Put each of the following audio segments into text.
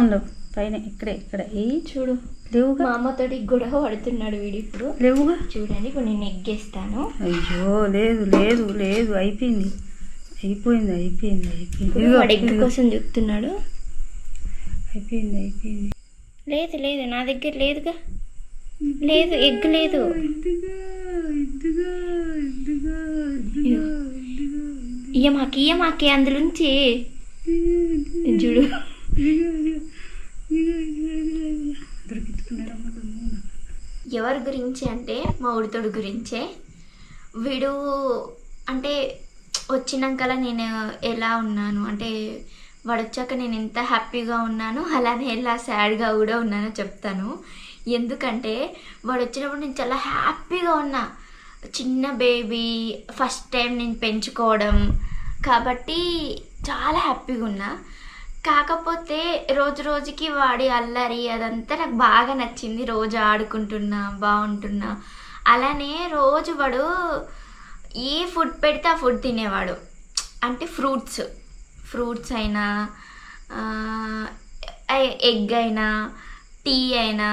ఉండవు పైన ఇక్కడే ఇక్కడ. ఏ చూడు. లేవుగా. మా అమ్మతోటి గొడవ పడుతున్నాడు వీడు ఇప్పుడు. లేవుగా. చూడండి ఇప్పుడు నేను ఎగ్గేస్తాను అయ్యో లేదు లేదు లేదు. అయిపోయింది. అయిపోయింది అయిపోయింది అయిపోయింది. వాడు ఎగ్. కోసం చెప్తున్నాడు అయిపోయింది అయిపోయింది. లేదు లేదు. నా దగ్గర లేదుగా. లేదు ఎగ్ లేదు. ఇదిగో, ఇదిగో. ఇయ్యమాకి ఇయ్యమాకి అందులోంచి చూడు. ఎవరి గురించి అంటే మా ఉడితోడు గురించే. వీడు అంటే వచ్చినాకలా నేను ఎలా ఉన్నాను? అంటే వాడు వచ్చాక నేను ఎంత హ్యాపీగా ఉన్నాను? అలానే ఎలా సాడ్గా కూడా ఉన్నానో చెప్తాను. ఎందుకంటే వాడు వచ్చినప్పుడు నేను చాలా హ్యాపీగా ఉన్నా. చిన్న బేబీ ఫస్ట్ టైం నేను పెంచుకోవడం. కాబట్టి చాలా హ్యాపీగా ఉన్నా. కాకపోతే రోజు రోజుకి వాడి అల్లరి అదంతా నాకు బాగా నచ్చింది. రోజు ఆడుకుంటున్నా బాగుంటున్నా. అలానే రోజు వాడు ఏ ఫుడ్ పెడితే ఆ ఫుడ్ తినేవాడు. అంటే ఫ్రూట్స్ ఫ్రూట్స్ అయినా ఎగ్ అయినా టీ అయినా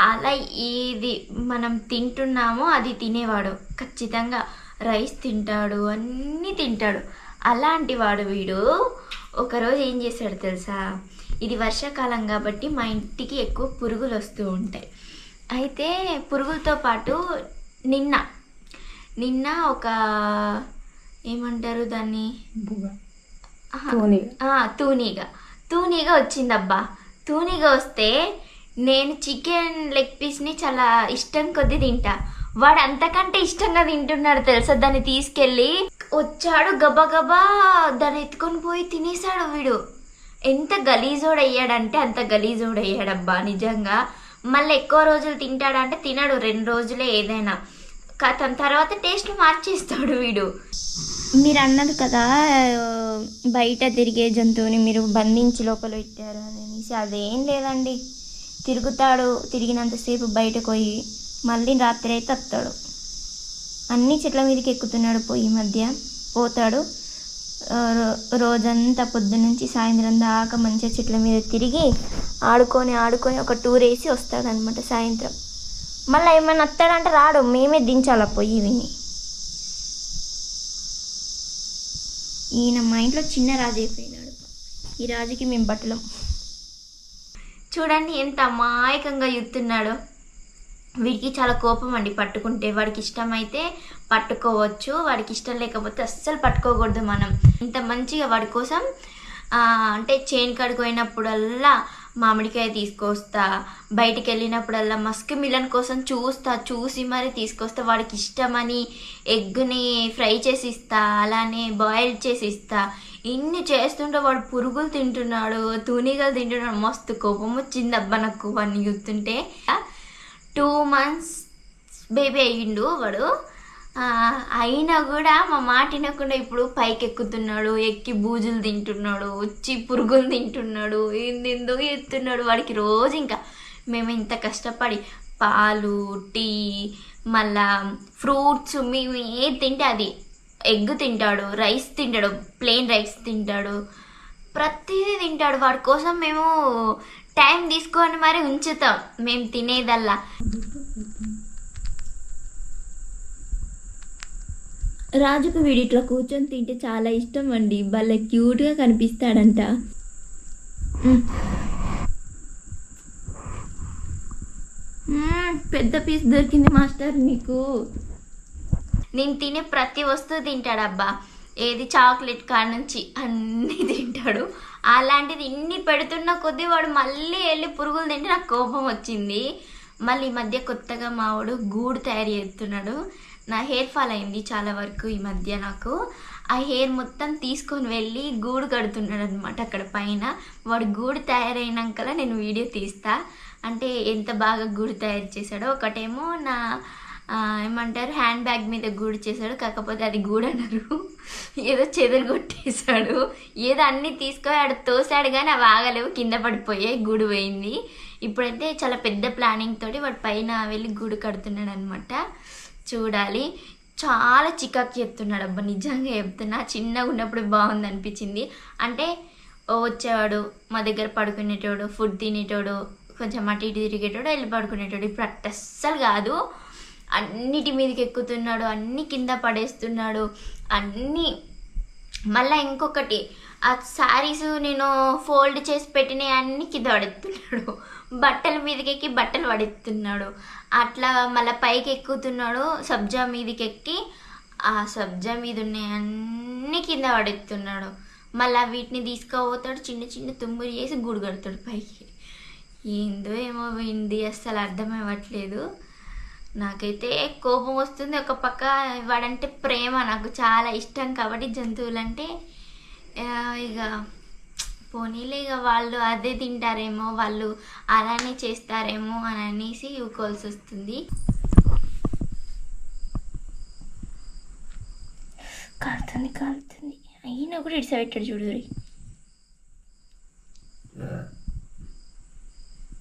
అలా ఏది మనం తింటున్నామో అది తినేవాడు. ఖచ్చితంగా రైస్ తింటాడు అన్నీ తింటాడు. అలాంటి వాడు వీడు. ఒకరోజు ఏం చేశాడు తెలుసా? ఇది వర్షాకాలం కాబట్టి మా ఇంటికి ఎక్కువ పురుగులు వస్తూ ఉంటాయి. అయితే పురుగులతో పాటు నిన్న నిన్న ఒక ఏమంటారు దాన్ని? తూనీగ. తూనీగ వచ్చిందబ్బా. తూనీగ వస్తే నేను చికెన్ లెగ్ పీస్ని చాలా ఇష్టం కొద్ది తింటా. వాడు అంతకంటే ఇష్టంగా తింటున్నాడు తెలుసా? దాన్ని తీసుకెళ్ళి వచ్చాడు గబగబా దాన్ని ఎత్తుకొని పోయి తినేసాడు వీడు. ఎంత గలీజోడు అయ్యాడంటే అంత గలీజోడు అయ్యాడబ్బా నిజంగా. మళ్ళీ ఎక్కువ రోజులు తింటాడంటే తినడు రెండు రోజులే ఏదైనా. తన తర్వాత టేస్ట్ మార్చేస్తాడు వీడు. మీరు అన్నారు కదా బయట తిరిగే జంతువుని మీరు బంధించి లోపల పెట్టారు అనేసి. అదేం లేదండి. తిరుగుతాడు తిరిగినంతసేపు బయటకు పోయి మళ్ళీ రాత్రి అయితే వస్తాడు. అన్ని చెట్ల మీదకి ఎక్కుతున్నాడు పోయి ఈ మధ్య. పోతాడు. రో- రోజంతా పొద్దునుంచి సాయంత్రం దాకా మంచిగా చెట్ల మీద తిరిగి ఆడుకొని ఆడుకొని ఒక టూర్ వేసి వస్తాడనమాట సాయంత్రం. మళ్ళీ ఏమైనా వస్తాడంటే రాడు. మేమే దించాల పోయి విని ఈయన మా ఇంట్లో చిన్న రాజు అయిపోయినాడు. ఈ రాజుకి మేము బట్టలం. చూడండి ఎంత అమాయకంగా ఎత్తున్నాడో. వీడికి చాలా కోపం అండి. పట్టుకుంటే వాడికి ఇష్టమైతే పట్టుకోవచ్చు. వాడికి ఇష్టం లేకపోతే అస్సలు పట్టుకోకూడదు మనం. ఇంత మంచిగా వాడి కోసం అంటే చేను కడుకోయినప్పుడల్లా పోయినప్పుడల్లా మామిడికాయ తీసుకొస్తా బయటికి వెళ్ళినప్పుడల్లా మస్క్ మిలన్ కోసం చూస్తా చూసి మరి తీసుకొస్తా. వాడికి ఇష్టమని ఎగ్ని ఫ్రై చేసి ఇస్తా అలానే బాయిల్ చేసి ఇస్తా ఇన్ని చేస్తుంటే వాడు పురుగులు తింటున్నాడు తూనీగలు తింటున్నాడు. మస్తు కోపం వచ్చింది అబ్బా నాకు వాడిని చూస్తుంటే. టూ మంత్స్ బేబీ అయ్యిండు వాడు. అయినా కూడా మా మాట వినకుండా ఇప్పుడు పైకి ఎక్కుతున్నాడు ఎక్కి బూజులు తింటున్నాడు వచ్చి పురుగులు తింటున్నాడు ఏందేందో ఎత్తున్నాడు వాడికి రోజు ఇంకా. మేము ఇంత కష్టపడి పాలు టీ మళ్ళా ఫ్రూట్స్ మేము ఏది తింటే అది. ఎగ్ తింటాడు రైస్ తింటాడు ప్లెయిన్ రైస్ తింటాడు. ప్రతిదీ తింటాడు వాడి కోసం మేము టైం తీసుకొని మరి ఉంచుతాం. మేము తినేదల్లా. రాజుకు వీడిట్లో కూర్చొని తింటే చాలా ఇష్టం అండి. భలే క్యూట్గా కనిపిస్తాడంట. పెద్ద పీస్ దొరికింది మాస్టర్ నీకు. నేను తినే ప్రతి వస్తువు తింటాడబ్బా ఏది చాక్లెట్ కాడ నుంచి అన్నీ తింటాడు. అలాంటిది ఇన్ని పెడుతున్న కొద్దీ వాడు మళ్ళీ వెళ్ళి పురుగులు తింటే నాకు కోపం వచ్చింది. మళ్ళీ ఈ మధ్య కొత్తగా మావాడు గూడు తయారు చేస్తున్నాడు. నా హెయిర్ ఫాల్ అయింది చాలా వరకు ఈ మధ్య నాకు. ఆ హెయిర్ మొత్తం తీసుకొని వెళ్ళి గూడు కడుతున్నాడు అనమాట అక్కడ పైన. వాడు గూడు తయారైనాకలా నేను వీడియో తీస్తా. అంటే ఎంత బాగా గూడు తయారు చేశాడో. ఒకటేమో నా ఏమంటారు? హ్యాండ్ బ్యాగ్ మీద గూడు చేశాడు. కాకపోతే అది గూడు అన్నారు ఏదో చెదరు కొట్టేశాడు. ఏదో అన్నీ తీసుకొని ఆడ తోసాడు కానీ అవి ఆగలేవు. కింద పడిపోయాయి. గూడు పోయింది. ఇప్పుడైతే చాలా పెద్ద ప్లానింగ్ తోటి వాడు పైన వెళ్ళి గూడు కడుతున్నాడు అనమాట చూడాలి. చాలా చికాకు చెప్తున్నాడు. అబ్బా నిజంగా చెప్తున్నా. చిన్నగా ఉన్నప్పుడు బాగుంది అనిపించింది అంటే ఓ వచ్చేవాడు మా దగ్గర పడుకునేటోడు ఫుడ్ తినేటోడు కొంచెం అటు ఇటు తిరిగేటోడు వెళ్ళి పడుకునేటోడు. ఇప్పుడు అట్ట అస్సలు కాదు. అన్నిటి మీదకి ఎక్కుతున్నాడు అన్ని కింద పడేస్తున్నాడు అన్నీ మళ్ళీ ఇంకొకటి ఆ శారీస్ నేను ఫోల్డ్ చేసి పెట్టినవి అన్ని కింద పడెత్తున్నాడు బట్టల మీదకి ఎక్కి బట్టలు పడెత్తున్నాడు అట్లా మళ్ళీ పైకి ఎక్కుతున్నాడు సబ్జా మీదకి ఎక్కి ఆ సబ్జా మీద ఉన్నాయి అన్ని కింద పడెత్తున్నాడు మళ్ళీ వీటిని తీసుకుపోతాడు చిన్న చిన్న తుమ్ములు చేసి గుడి కడతాడు పైకి. ఏందో ఏమో వింది అస్సలు అర్థం అవ్వట్లేదు. నాకైతే కోపం వస్తుంది. ఒక పక్క వాడంటే ప్రేమ నాకు చాలా ఇష్టం కాబట్టి జంతువులంటే ఇక పోనీలే ఇక వాళ్ళు అదే తింటారేమో వాళ్ళు అలానే చేస్తారేమో అని అనేసి ఊకోవాల్సి వస్తుంది. కాలుతుంది కాలుతుంది అయినా కూడా పెట్టాడు చూడు ఒరే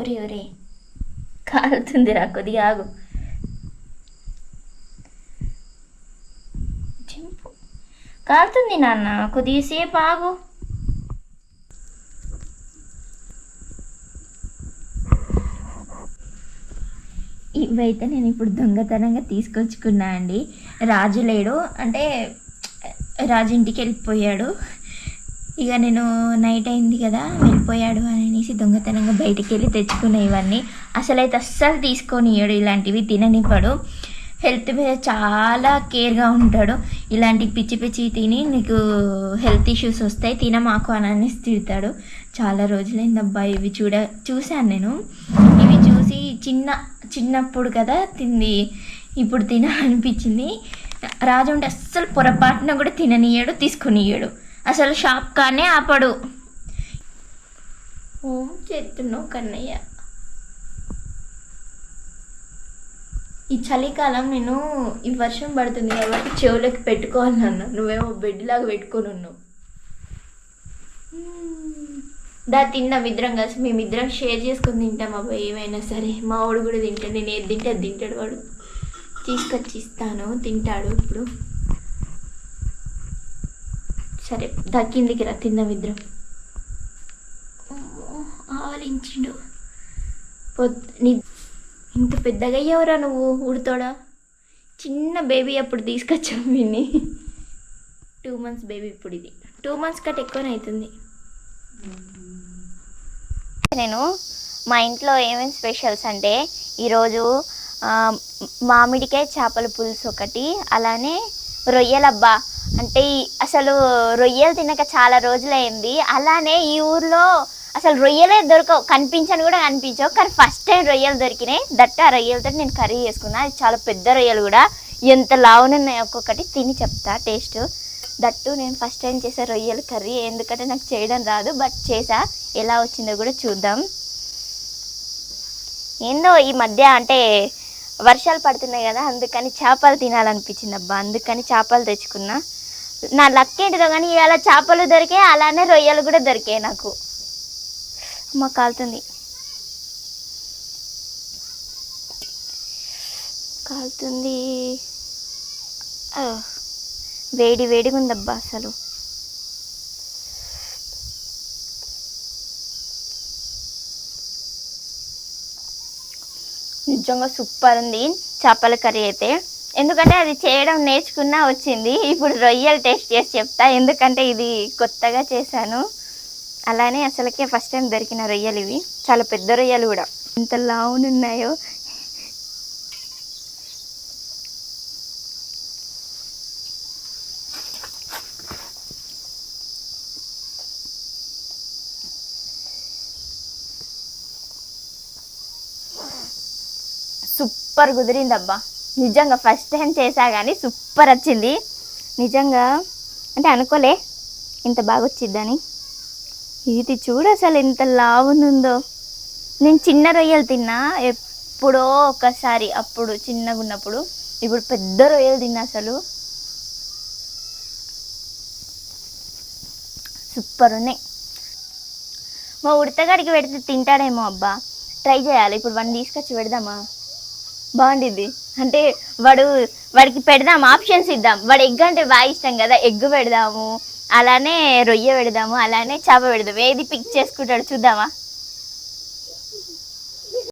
ఒరే ఒరే కాలుతుంది రా కొద్దిగా ఆగు చింపు కాలుతుంది నాన్న కొద్దిసేపు ఆగు. ఇవైతే నేను ఇప్పుడు దొంగతనంగా తీసుకొచ్చుకున్నా అండి. రాజు లేడు అంటే రాజు ఇంటికి వెళ్ళిపోయాడు. ఇక నేను నైట్ అయింది కదా వెళ్ళిపోయాడు అని అనేసి దొంగతనంగా బయటికి వెళ్ళి తెచ్చుకునే ఇవన్నీ. అసలైతే అస్సలు తీసుకొని ఇలాంటివి తిననివ్వడు. హెల్త్ మీద చాలా కేర్గా ఉంటాడు. ఇలాంటి పిచ్చి పిచ్చి తిని నీకు హెల్త్ ఇష్యూస్ వస్తాయి తినమాకు అని అనేసి తిడతాడు. చాలా రోజులైంది అబ్బాయి ఇవి చూడ చూశాను నేను. ఇవి చూసి చిన్న చిన్నప్పుడు కదా తింది ఇప్పుడు తినాలనిపించింది. రాజు ఉంటే అస్సలు పొరపాటున కూడా తిననీయడు తీసుకునియడు. అసలు షాప్ కానే ఆపడు. ఓం చేస్తున్నావు కన్నయ్య. ఈ చలికాలం నేను ఈ వర్షం పడుతుంది కాబట్టి పెట్టుకోవాలి అన్నా నువ్వేమో బెడ్ లాగా పెట్టుకొని ఉన్నావు. దా తిన్నాం ఇద్దరం కలిసి. మేమిద్దరం షేర్ చేసుకొని తింటాం అబ్బాయి ఏమైనా సరే. మా వాడు కూడా తింటాడు. నేను ఏది తింటే అది తింటాడు వాడు. తీసుకొచ్చి ఇస్తాను. తింటాడు ఇప్పుడు. సరే దా కిందికి రా. తిందాం ఇద్దరం. అమ్మో, ఆవలించిండు నీ ఇంత పెద్దగా అయ్యావురా నువ్వు ఉడతాడా? చిన్న బేబీ అప్పుడు తీసుకొచ్చాం విన్ని టూ మంత్స్ బేబీ ఇప్పుడు ఇది. టూ మంత్స్ కట్ ఎక్కువనే అవుతుంది నేను మా ఇంట్లో ఏమేమి స్పెషల్స్ అంటే ఈరోజు మామిడికాయ చేపల పులుసు ఒకటి అలానే రొయ్యలబ్బా. అంటే అసలు రొయ్యలు తినక చాలా రోజులైంది. అలానే ఈ ఊర్లో అసలు రొయ్యలే దొరకవు. కనిపించని కూడా కనిపించవు. కానీ ఫస్ట్ టైం రొయ్యలు దొరికినాయి. దట్ట ఆ రొయ్యలతో నేను కర్రీ చేసుకున్నా. అది చాలా పెద్ద రొయ్యలు కూడా. ఎంత లావునున్నాయి ఒక్కొక్కటి తిని చెప్తా. టేస్ట్. దట్టు నేను ఫస్ట్ టైం చేసే రొయ్యల కర్రీ. ఎందుకంటే నాకు చేయడం రాదు. బట్ చేసా. ఎలా వచ్చిందో కూడా చూద్దాం. ఏందో ఈ మధ్య అంటే వర్షాలు పడుతున్నాయి కదా. అందుకని చేపలు తినాలనిపించింది అబ్బా. అందుకని చేపలు తెచ్చుకున్నా. నా లక్ ఏంటిదో కానీ ఇవాళ చేపలు దొరికాయి. అలానే రొయ్యలు కూడా దొరికాయి నాకు. అమ్మ కాలుతుంది. కాలుతుంది. వేడి వేడిగా ఉందబ్బా అసలు. నిజంగా సూపర్ ఉంది చేపల కర్రీ అయితే. ఎందుకంటే అది చేయడం నేర్చుకున్నా వచ్చింది. ఇప్పుడు రొయ్యలు టేస్ట్ చేసి చెప్తా. ఎందుకంటే ఇది కొత్తగా చేశాను. అలానే అసలుకే ఫస్ట్ టైం దొరికిన రొయ్యలు ఇవి. చాలా పెద్ద రొయ్యలు కూడా. ఎంత లావునున్నాయో. సూపర్ కుదిరిందబ్బా. నిజంగా ఫస్ట్ టైం చేసా కానీ సూపర్ వచ్చింది. నిజంగా అంటే అనుకోలే ఇంత బాగా వచ్చిద్దని ఇది చూడు అసలు ఎంత లావునుందో. నేను చిన్న రొయ్యలు తిన్నా ఎప్పుడో ఒకసారి అప్పుడు చిన్నగా ఉన్నప్పుడు ఇప్పుడు పెద్ద రొయ్యలు తిన్నా అసలు. సూపర్ ఉన్నాయి. మా ఉడతగాడికి పెడితే తింటాడేమో అబ్బా. ట్రై చేయాలి ఇప్పుడు వాడిని తీసుకొచ్చి పెడదామా? బాగుండిద్ది. అంటే వాడు వాడికి పెడదాం ఆప్షన్స్ ఇద్దాం. వాడు ఎగ్ అంటే బాగా ఇష్టం కదా ఎగ్ పెడదాము. అలానే రొయ్య పెడదాము అలానే చేప పెడదాము. ఏది పిక్ చేసుకుంటాడు చూద్దామా?